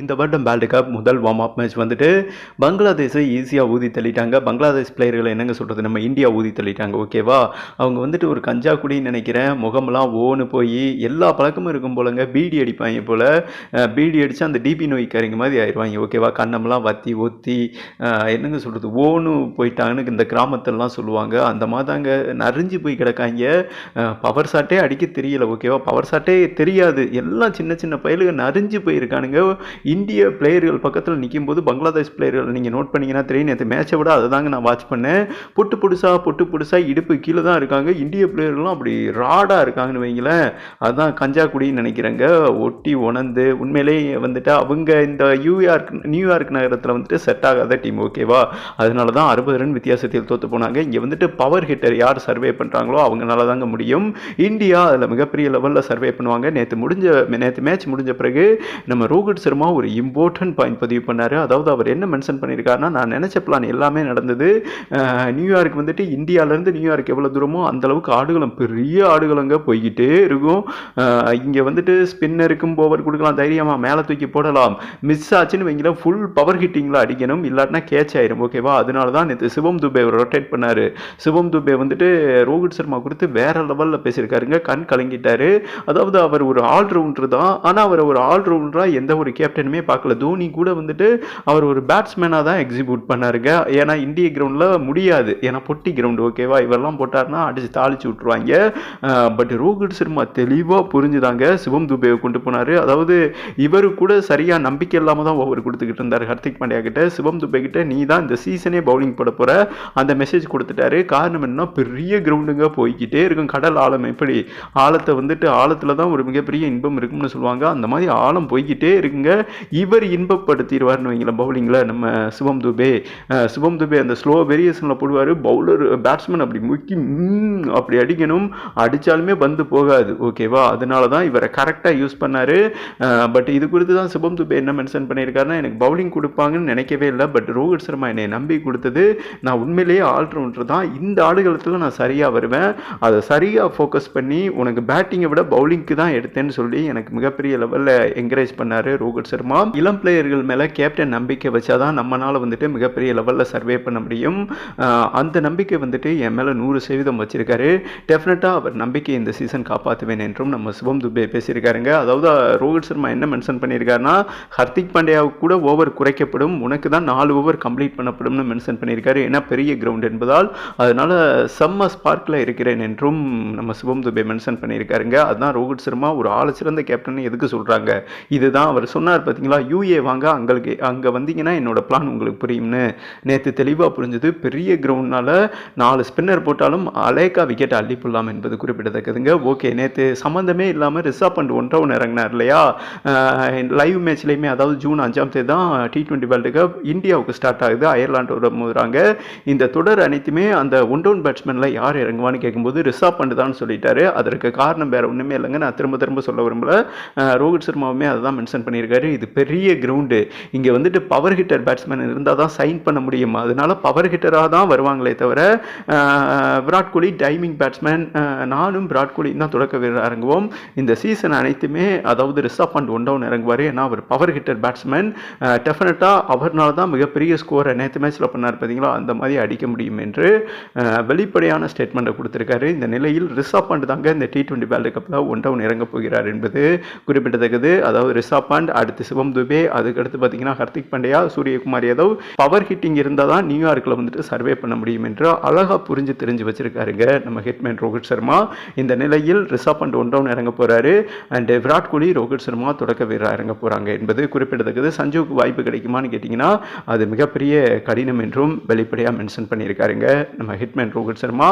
இந்த வருடம் world cup முதல் வார்ம் அப் மேட்ச் வந்துட்டு பங்களாதேஷை ஈஸியாக ஊதி தள்ளிட்டாங்க. பங்களாதேஷ் பிளேயர்களை என்னங்க சொல்கிறது நம்ம இந்தியா ஊதி தள்ளிட்டாங்க ஓகேவா அவங்க வந்துட்டு ஒரு கஞ்சா குடின்னு நினைக்கிறேன். முகமெல்லாம் ஓன்னு போய் எல்லா பழக்கமும் இருக்கும் போலங்க. பீடி அடிப்பாங்க போல். பீடி அடித்து அந்த டிபி நோய்க்காரங்க மாதிரி ஆயிடுவாங்க ஓகேவா கண்ணமெல்லாம் வத்தி ஒத்தி என்னங்க சொல்கிறது ஓன்னு போயிட்டாங்கன்னு இந்த கிராமத்திலலாம் சொல்லுவாங்க. அந்த மாதிரி தாங்க நரிஞ்சு போய் கிடக்காங்க. பவர் ஷாட்டே அடிக்க தெரியல ஓகேவா பவர் ஷாட்டே தெரியாது. எல்லாம் சின்ன சின்ன பயலுக நரிஞ்சு போயிருக்கானுங்க. இந்திய பிளேயர்கள் பக்கத்தில் நிற்கும் போது பங்களாதேஷ் பிளேயர்கள் நீங்கள் நோட் பண்ணிங்கன்னா தெரியும். நேற்று மேட்சை விட அதை தாங்க நான் வாட்ச் பண்ணேன். பொட்டு புதுசாக பொட்டு புதுசாக இடுப்பு கீழே தான் இருக்காங்க. இந்திய பிளேயர்களும் அப்படி ராடாக இருக்காங்கன்னு வைங்களேன். அதுதான் கஞ்சாக்குடின்னு நினைக்கிறேங்க. ஒட்டி உணர்ந்து உண்மையிலே வந்துட்டு அவங்க இந்த நியூயார்க் நியூயார்க் நகரத்தில் வந்துட்டு செட் ஆகாத டீம் ஓகேவா அதனால தான் அறுபது ரன் வித்தியாசத்தில் தோற்று போனாங்க. இங்கே வந்துட்டு பவர் ஹிட்டர் யார் சர்வே பண்ணுறாங்களோ அவங்களால தாங்க முடியும். இந்தியா அதில் மிகப்பெரிய லெவலில் சர்வே பண்ணுவாங்க. நேற்று முடிஞ்ச நேற்று மேட்ச் முடிஞ்ச பிறகு நம்ம ரோஹித் சர்மா ஒரு இம்பார்ட்டன்ட் பாயிண்ட் பதிவு பண்ணார். அதாவது அவர் என்ன மென்ஷன் பண்ணியிருக்காருன்னா நான் நினச்ச பிளான் எல்லாமே நடந்தது. நியூயார்க் வந்துட்டு இந்தியாவிலேருந்து நியூயார்க் எவ்வளோ தூரமோ அந்தளவுக்கு ஆடுகளம் பெரிய ஆடுகளங்க போய்கிட்டே இருக்கும். இங்கே வந்துட்டு ஸ்பின்னருக்கும் ஓவர் கொடுக்கலாம் தைரியமாக மேலே தூக்கி போடலாம். மிஸ் ஆச்சுன்னு வைங்கள ஃபுல் பவர் ஹிட்டிங்கில் அடிக்கணும். இல்லாட்டினா கேட்ச் ஆயிரும். ஓகேவா அதனால தான் நேற்று சிவம் துபே ரொட்டேட் பண்ணார். சிவம் துபே வந்துட்டு ரோஹித் சர்மா கொடுத்து வேற லெவலில் பேசியிருக்காருங்க. கண் கலங்கிட்டார். அதாவது அவர் ஒரு ஆல்ரவுண்டர் தான். ஆனால் அவர் ஒரு ஆல்ரவுண்டராக எந்த ஒரு கேப் கேப்டனுமே பார்க்கல. தோனி கூட வந்துட்டு அவர் ஒரு பேட்ஸ்மேனாக தான் எக்ஸிக்யூட் பண்ணாருங்க. ஏன்னா இந்திய கிரவுண்டில் முடியாது. ஏன்னா பொட்டி கிரவுண்டு ஓகேவா இவரெல்லாம் போட்டார்னா அடிச்சு தாளிச்சு விட்ருவாங்க பட் ரோஹித் சர்மா தெளிவாக புரிஞ்சுதாங்க சிவம் துபேவை கொண்டு போனார். அதாவது இவர் கூட சரியாக நம்பிக்கை இல்லாமல் தான் ஓவர் கொடுத்துக்கிட்டு இருந்தார் ஹர்திக் பாண்டியா கிட்ட. சிவம் துபே கிட்ட நீ தான் இந்த சீசனே பவுலிங் போட போகிற அந்த மெசேஜ் கொடுத்துட்டாரு. காரணம் என்ன பெரிய கிரவுண்டுங்க போய்க்கிட்டே இருக்கும். கடல் ஆழம் எப்படி? ஆழத்தை வந்துட்டு ஆழத்தில் தான் ஒரு மிகப்பெரிய இன்பம் இருக்கும்னு சொல்லுவாங்க. அந்த மாதிரி ஆழம் போய்கிட்டே இருக்குங்க. இவர் இன்பப்படுத்திடுவார்னு வைங்களேன் பவுலிங்கில் நம்ம சிவம் துபே. சிவம் துபே அந்த ஸ்லோ வேரியேஷனில் போடுவார் பவுலர் பேட்ஸ்மேன் அப்படி முக்கி அப்படி அடிக்கணும். அடித்தாலுமே பந்து போகாது ஓகேவா அதனால தான் இவரை கரெக்டாக யூஸ் பண்ணார். பட் இது குறித்து தான் சிவம் துபே என்ன மென்ஷன் பண்ணியிருக்காருன்னா எனக்கு பவுலிங் கொடுப்பாங்கன்னு நினைக்கவே இல்லை. பட் ரோஹித் சர்மா என்னை நம்பி கொடுத்தது. நான் உண்மையிலேயே ஆல்ரவுண்டர் தான். இந்த ஆடுகளத்தில் நான் சரியாக வருவேன். அதை சரியாக ஃபோக்கஸ் பண்ணி உனக்கு பேட்டிங்கை விட பவுலிங்க்கு தான் எடுத்தேன்னு சொல்லி எனக்கு மிகப்பெரிய லெவலில் என்கரேஜ் பண்ணார் ரோஹித் சர்மா இளம் பிளேயர்கள் மேலே கேப்டன் நம்பிக்கை வச்சா தான் நம்மளால் வந்துட்டு மிகப்பெரிய லெவலில் சர்வே பண்ண முடியும். அந்த நம்பிக்கை வந்துட்டு என் மேலே நூறு சதவீதம் வச்சிருக்காரு. டெஃபினட்டாக அவர் நம்பிக்கை இந்த சீசன் காப்பாற்றுவேன் என்றும் நம்ம சிவம் துபே பேசியிருக்காருங்க. அதாவது ரோஹித் சர்மா என்ன மென்ஷன் பண்ணியிருக்காருன்னா ஹர்திக் பாண்டியாவுக்கு கூட ஓவர் குறைக்கப்படும். உனக்கு தான் நாலு ஓவர் கம்ப்ளீட் பண்ணப்படும்னு மென்ஷன் பண்ணியிருக்காரு. ஏன்னா பெரிய கிரவுண்ட் என்பதால். அதனால் செம்ம ஸ்பார்க்கில் இருக்கிறேன் என்றும் நம்ம சிவம் துபே மென்ஷன் பண்ணியிருக்காருங்க. அதுதான் ரோஹித் சர்மா ஒரு ஆள சிறந்த கேப்டன் எதுக்கு சொல்கிறாங்க இதுதான் அவர் சொன்னார். பார்த்தீங்களா யூஏ வாங்க அங்களுக்கு அங்கே வந்தீங்கன்னா என்னோட பிளான் உங்களுக்கு புரியும்னு. நேற்று தெளிவாக புரிஞ்சது. பெரிய கிரவுண்ட்னால நாலு ஸ்பின்னர் போட்டாலும் அலேக்கா விக்கெட் அள்ளி போடலாம் என்பது குறிப்பிடத்தக்கதுங்க. ஓகே நேற்று சம்மந்தமே இல்லாமல் ரிசர்வ் பண்ணிட்டு ஒன் ரவுன் இறங்கினார் இல்லையா? லைவ் மேட்ச்லேயுமே அதாவது ஜூன் அஞ்சாம் தேதி தான் டி டுவெண்ட்டி வேர்ல்டு கப் இந்தியாவுக்கு ஸ்டார்ட் ஆகுது. அயர்லாண்டோட மோதுறாங்க இந்த தொடர் அனைத்துமே அந்த ஒன் டவுன் பேட்ஸ்மேனில் யார் இறங்குவான்னு கேட்கும்போது ரிசர்வ் பண்ணிட்டு தான் சொல்லிட்டாரு. அதற்கு காரணம் வேற ஒன்றுமே இல்லைங்க. நான் திரும்ப திரும்ப சொல்ல விரும்பல. ரோஹித் சர்மாவுமே அதை தான் மென்ஷன் பண்ணியிருக்காரு. இது பெரிய கிரவுண்டு இங்கே வந்துட்டு பவர் ஹிட்டர் பேட்ஸ்மேன் இருந்தால் தான் சைன் பண்ண முடியும்? அதனால பவர் ஹிட்டராக தான் வருவாங்களே தவிர விராட் கோலி டைமிங் பேட்ஸ்மேன் நானும் விராட் கோலி தான் தொடக்க வீரர் இறங்குவோம். இந்த சீசன் அனைத்துமே அதாவது ரிசர்வ் அண்ட் ஒன் டவுன் இறங்குவார். ஏன்னா அவர் பவர் ஹிட்டர் பேட்ஸ்மேன் டெஃபினட்டாக அவர்னால தான் மிகப்பெரிய ஸ்கோரை நேற்று மேட்ச்சில் பண்ணார் பார்த்தீங்களா அந்த மாதிரி அடிக்க முடியும் என்று வெளிப்படையான ஸ்டேட்மெண்ட்டை கொடுத்துருக்காரு. இந்த நிலையில் ரிசப் பாண்ட் தாங்க இந்த டி டுவெண்ட்டி வேர்ல்டு கப்பில் ஒன் டவுன் இறங்க போகிறார் என்பது குறிப்பிடத்தக்கது. அதாவது ரிஷப் பாண்ட் அடுத்து சிவம் துபே அதுக்கடுத்து பார்த்தீங்கன்னா ஹர்திக் பாண்டியா சூரியகுமார் ஏதோ பவர் ஹிட்டிங் இருந்தால் தான் நியூயார்க்கில் வந்துட்டு சர்வே பண்ண முடியும் என்று அழகாக புரிஞ்சு தெரிஞ்சு வச்சுருக்காருங்க நம்ம ஹிட்மேன் ரோஹித் சர்மா. இந்த நிலையில் ரிஷப் அண்ட் ஒன் டவுன் இறங்க போகிறாரு அண்ட் விராட் கோலி ரோஹித் சர்மா தொடக்க வீரராக இறங்க போகிறாங்க என்பது குறிப்பிடத்தக்கது. சஞ்சுவுக்கு வாய்ப்பு கிடைக்குமான்னு கேட்டிங்கன்னா அது மிகப்பெரிய கடினம் என்றும் வெளிப்படையாக மென்ஷன் பண்ணியிருக்காருங்க நம்ம ஹிட்மேன் ரோஹித் சர்மா.